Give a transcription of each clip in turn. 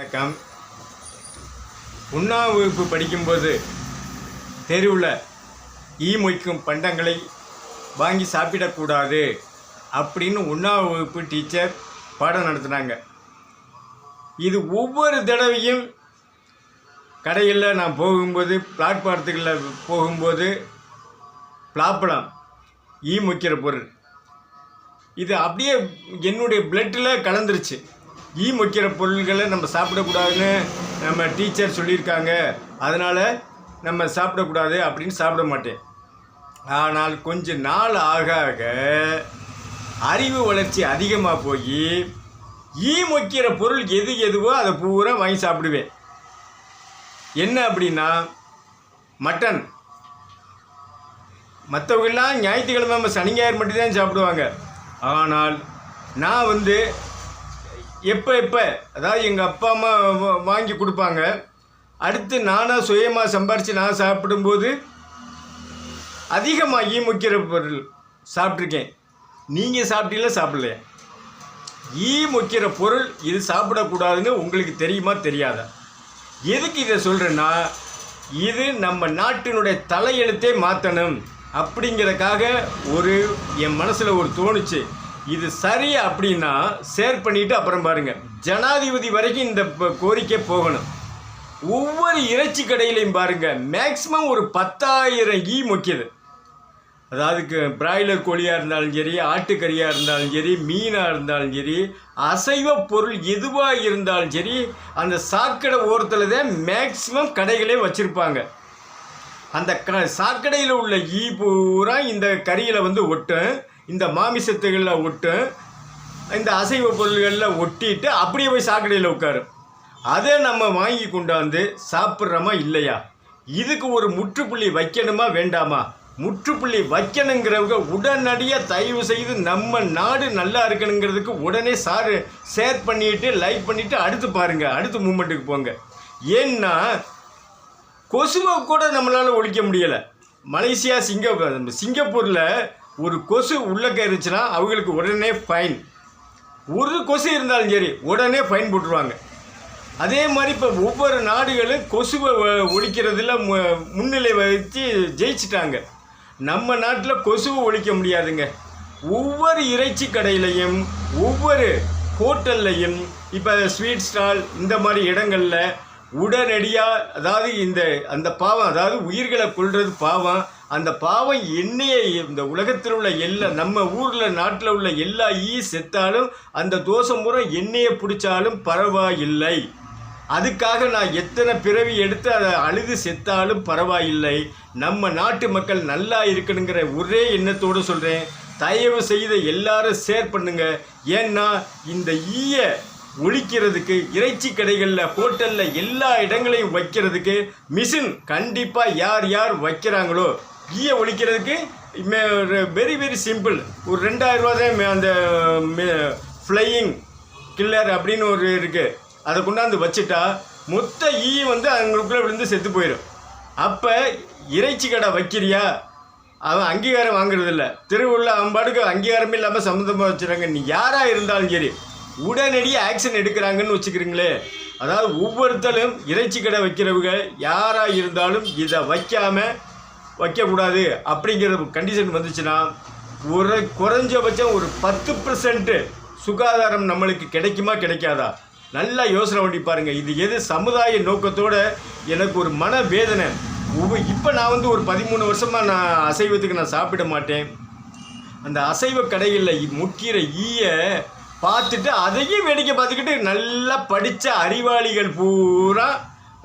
வணக்கம். உண்ணாவு வகுப்பு படிக்கும்போது தெருவில் ஈ மொய்க்கும் பண்டங்களை வாங்கி சாப்பிடக்கூடாது அப்படின்னு உண்ணாவு வகுப்பு டீச்சர் பாடம் நடத்துனாங்க. இது ஒவ்வொரு தடவையும் கடையில் நான் போகும்போது பிளாட்பாரத்துகளில் போகும்போது பிளாப்பழம் ஈ மொய்க்கிற பொருள். இது அப்படியே என்னுடைய பிளட்டில் கலந்துருச்சு. ஈ மொய்க்கிற பொருள்களை நம்ம சாப்பிடக்கூடாதுன்னு நம்ம டீச்சர் சொல்லியிருக்காங்க. அதனால் நம்ம சாப்பிடக்கூடாது அப்படின்னு சாப்பிட மாட்டேன். ஆனால் கொஞ்ச நாள் ஆக ஆக அறிவு வளர்ச்சி அதிகமாக போய் ஈ மொய்க்கிற பொருள் எது எதுவோ அதை பூரா வாங்கி சாப்பிடுவேன். என்ன அப்படின்னா மட்டன். மற்றவங்கெல்லாம் ஞாயிற்றுக்கிழமை சனி ஞாயிறு மட்டும்தான் சாப்பிடுவாங்க. ஆனால் நான் வந்து எப்போ எப்போ? அதாவது எங்கள் அப்பா அம்மா வா- வாங்கி கொடுப்பாங்க. அடுத்து நானாக சுயமாக சம்பாரித்து நான் சாப்பிடும்போது அதிகமாக ஈ முக்கிற பொருள் சாப்பிட்ருக்கேன் நீங்கள் சாப்பிட்டீங்களா சாப்பிடலையா? ஈ முக்கிற பொருள் இது சாப்பிடக்கூடாதுன்னு உங்களுக்கு தெரியுமா தெரியாதா? எதுக்கு இதை சொல்கிறேன்னா இது நம்ம நாட்டினுடைய தலையெழுத்தே மாற்றணும் அப்படிங்கிறதுக்காக ஒரு என் மனசில் ஒரு தோணுச்சு. இது சரி அப்படின்னா ஷேர் பண்ணிவிட்டு அப்புறம் பாருங்கள் ஜனாதிபதி வரைக்கும் இந்த கோரிக்கை போகணும். ஒவ்வொரு இறைச்சி கடையிலையும் பாருங்கள் மேக்ஸிமம் ஒரு பத்தாயிரம் ஈ முக்கியது. அதாவது பிராய்லர் கோழியாக இருந்தாலும் சரி ஆட்டுக்கறியாக இருந்தாலும் சரி மீனாக இருந்தாலும் சரி அசைவ பொருள் எதுவாக இருந்தாலும் சரி அந்த சாக்கடை ஓரத்தில் தான் மேக்ஸிமம் கடைகளே வச்சுருப்பாங்க. அந்த க சாக்கடையில் உள்ள ஈ பூரா இந்த கறியில் வந்து ஒட்டும். இந்த மாமிசத்துகளில் ஒட்டும் இந்த அசைவ பொருள்களில் ஒட்டிட்டு அப்படியே போய் சாக்கடையில் உட்காரும் அதை நம்ம வாங்கி கொண்டாந்து சாப்பிட்றோமா இல்லையா? இதுக்கு ஒரு முற்றுப்புள்ளி வைக்கணுமா வேண்டாமா? முற்றுப்புள்ளி வைக்கணுங்கிறவங்க உடனடியாக தயவு செய்து நம்ம நாடு நல்லா இருக்கணுங்கிறதுக்கு உடனே சார் ஷேர் பண்ணிட்டு லைக் பண்ணிவிட்டு அடுத்து பாருங்கள் அடுத்த மூமெண்ட்டுக்கு போங்க. ஏன்னா கொசுவை கூட நம்மளால் ஒழிக்க முடியலை. மலேசியா சிங்கப்பூர் சிங்கப்பூரில் ஒரு கொசு உள்ளக்க இருந்துச்சுன்னா அவங்களுக்கு உடனே ஃபைன் ஒரு கொசு இருந்தாலும் சரி உடனே ஃபைன் போட்டுருவாங்க. அதே மாதிரி இப்போ ஒவ்வொரு நாடுகளும் கொசுவை ஒழிக்கிறதுல மு- முன்னிலை வச்சு ஜெயிச்சிட்டாங்க. நம்ம நாட்டில் கொசுவை ஒழிக்க முடியாதுங்க. ஒவ்வொரு இறைச்சி கடையிலையும் ஒவ்வொரு ஹோட்டல்லையும் இப்போ ஸ்வீட் ஸ்டால் இந்த மாதிரி இடங்களில் உடனடியாக அதாவது இந்த அந்த பாவம் அதாவது உயிர்களை கொள்வது பாவம். அந்த பாவம் எண்ணெயை இந்த உலகத்தில் உள்ள எல்லா நம்ம ஊரில் நாட்டில் உள்ள எல்லா ஈ செத்தாலும் அந்த தோஷம் பூரா எண்ணெயை பிடிச்சாலும் பரவாயில்லை. அதுக்காக நான் எத்தனை பிறவி எடுத்து அதை அழுது செத்தாலும் பரவாயில்லை. நம்ம நாட்டு மக்கள் நல்லா இருக்கணுங்கிற ஒரே எண்ணத்தோடு சொல்கிறேன் தயவு செய்த எல்லாரும் ஷேர் பண்ணுங்கள் ஏன்னா இந்த ஈய ஒழிக்கிறதுக்கு இறைச்சி கடைகளில் ஹோட்டலில் எல்லா இடங்களையும் வைக்கிறதுக்கு மிஷின் கண்டிப்பாக யார் யார் வைக்கிறாங்களோ கீயை ஒழிக்கிறதுக்கு வெரி வெரி சிம்பிள் ஒரு ரெண்டாயிரம் ரூபா தான் அந்த ஃப்ளையிங் கில்லர் அப்படின்னு ஒரு இருக்குது அதை கொண்டாந்து வச்சுட்டா மொத்த ஈ வந்து அவங்களுக்குள்ளே விழுந்து செத்து போயிடும் அப்போ இறைச்சி கடை வைக்கிறியா? அவன் அங்கீகாரம் வாங்குறதில்ல. திருவிழா அவன் பாட்டுக்கு அங்கீகாரமே இல்லாமல் சம்மந்தமாக வச்சுறாங்க. நீ யாராக இருந்தாலும் சரி. உடனடியாக ஆக்ஷன் எடுக்கிறாங்கன்னு வச்சுக்கிறீங்களே. அதாவது ஒவ்வொருத்தரும் இறைச்சி கடை வைக்கிறவங்க யாராக இருந்தாலும் இதை வைக்காமல் வைக்கக்கூடாது. அப்படிங்கிற கண்டிஷன் வந்துச்சுன்னா ஒரு குறைஞ்சபட்சம் ஒரு பத்து பர்சன்ட்டு சுகாதாரம் நம்மளுக்கு கிடைக்குமா கிடைக்காதா? நல்லா யோசனை பண்ணி பாருங்கள் இது எது சமுதாய நோக்கத்தோட எனக்கு ஒரு மன வேதனை இப்போ நான் வந்து ஒரு பதிமூணு வருஷமாக நான் அசைவத்துக்கு நான் சாப்பிட மாட்டேன். அந்த அசைவ கடைகளில் முக்கிற ஈய பார்த்துட்டு அதையும் வேடிக்கை பார்த்துக்கிட்டு நல்லா படித்த அறிவாளிகள் பூரா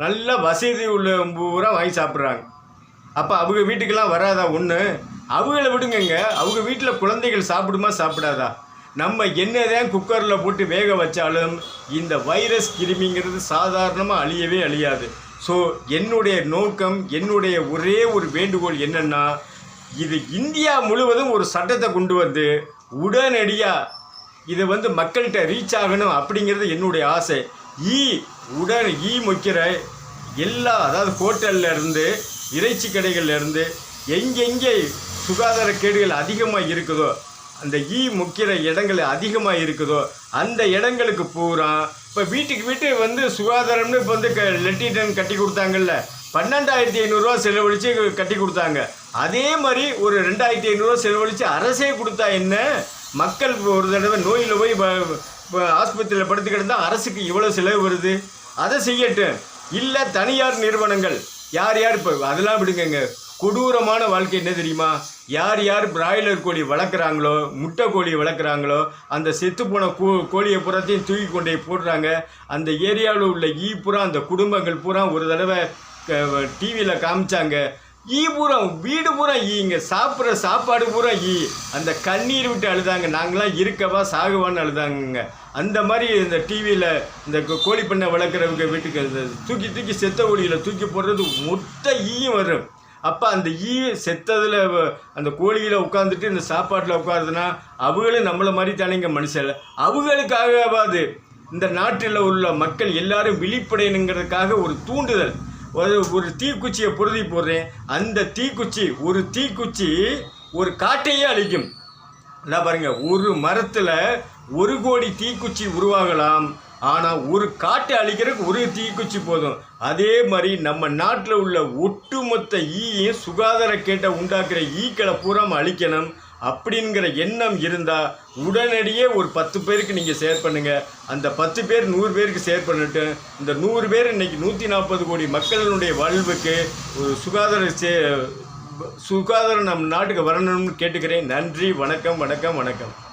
நல்ல வசதி உள்ளவங்க பூரா வாங்கி சாப்பிட்றாங்க. அப்போ அவங்க வீட்டுக்கெல்லாம் வராதா ஒன்று அவங்கள விடுங்கங்க. அவங்க வீட்டில் குழந்தைகள் சாப்பிடுமா சாப்பிடாதா? நம்ம என்னதான் குக்கரில் போட்டு வேக வச்சாலும் இந்த வைரஸ் கிருமிங்கிறது சாதாரணமாக அழியவே அழியாது. ஸோ என்னுடைய நோக்கம் என்னுடைய ஒரே ஒரு வேண்டுகோள் என்னென்னா இது இந்தியா முழுவதும் ஒரு சட்டத்தை கொண்டு வந்து உடனடியாக இது வந்து மக்கள்கிட்ட ரீச் ஆகணும் அப்படிங்கிறது என்னுடைய ஆசை. ஈ உடன் ஈ மொக்கிற எல்லா அதாவது ஹோட்டல்ல இருந்து இறைச்சி கடைகள்லேருந்து எங்கெங்கே சுகாதார கேடுகள் அதிகமாக இருக்குதோ அந்த ஈ முக்கிற இடங்கள் அதிகமாக இருக்குதோ அந்த இடங்களுக்கு பூரா இப்போ வீட்டுக்கு வீட்டு வந்து சுகாதாரம்னு இப்போ வந்து க லெட்டிடன் கட்டி கொடுத்தாங்கல்ல பன்னெண்டாயிரத்தி ஐநூறுரூவா செலவழித்து கட்டி கொடுத்தாங்க. அதே மாதிரி ஒரு ரெண்டாயிரத்தி ஐநூறுரூவா செலவழித்து அரசே கொடுத்தா என்ன? மக்கள் ஒரு தடவை நோயில் போய் ப- ஆஸ்பத்திரியில் படுத்து கிடந்தால் அரசுக்கு இவ்வளோ செலவு வருது? அதை செய்யட்டும். இல்லை தனியார் நிறுவனங்கள். யார் யார் இப்போ அதெல்லாம் விடுங்கங்க. கொடூரமான வாழ்க்கை என்ன தெரியுமா? யார் யார் பிராய்லர் கோழி வளர்க்குறாங்களோ முட்டை கோழி வளர்க்குறாங்களோ அந்த செத்துப்போன கோ கோழியை பூராத்தையும் தூக்கி கொண்டு போய் போடுறாங்க. அந்த ஏரியாவில் உள்ள ஈ பூரா அந்த குடும்பங்கள் பூரா ஒரு தடவை டிவியில் காமிச்சாங்க. ஈ பூரா வீடு பூரா ஈங்க சாப்பிட்ற சாப்பாடு பூரா ஈ. அந்த கண்ணீர் விட்டு அழுதாங்க. நாங்களாம் இருக்கவா சாகுவான்னு அழுதாங்கங்க. அந்த மாதிரி இந்த டிவியில் இந்த கோ- கோழி பண்ணை வளர்க்குறவங்க வீட்டுக்கு தூக்கி தூக்கி செத்த கோழியில் தூக்கி போடுறது மொத்த ஈயும் வரும். அப்போ அந்த ஈ செத்ததில் அந்த கோழியில் உட்காந்துட்டு இந்த சாப்பாட்டில் உட்காருதுன்னா அவங்களும் நம்மளை மாதிரி தானேங்க மனுஷன். அவங்களுக்காகவாது இந்த நாட்டில் உள்ள மக்கள் எல்லாரும் விழிப்படையணுங்கிறதுக்காக ஒரு தூண்டுதல். ஒரு ஒரு தீக்குச்சியை பொருதி போடுறேன். அந்த தீக்குச்சி ஒரு தீக்குச்சி ஒரு காட்டையே அழிக்கும் என்ன பாருங்க ஒரு மரத்தில் ஒரு கோடி தீக்குச்சி உருவாகலாம். ஆனால் ஒரு காட்டை அழிக்கிறதுக்கு ஒரு தீக்குச்சி போதும். அதே மாதிரி நம்ம நாட்டில் உள்ள ஒட்டுமொத்த ஈயும் சுகாதார கேட்டை உண்டாக்குற ஈக்களை பூரா அழிக்கணும். அப்படிங்கிற எண்ணம் இருந்தால் உடனடியே ஒரு பத்து பேருக்கு நீங்கள் ஷேர் பண்ணுங்கள் அந்த பத்து பேர் நூறு பேருக்கு ஷேர் பண்ணிட்டு இந்த நூறு பேர் இன்னைக்கு நூற்றி நாற்பது கோடி மக்களினுடைய வாழ்வுக்கு ஒரு சுகாதார சே சுகாதாரம் நம் நாட்டுக்கு வரணும்னு கேட்டுக்கிறேன். நன்றி வணக்கம் வணக்கம் வணக்கம்.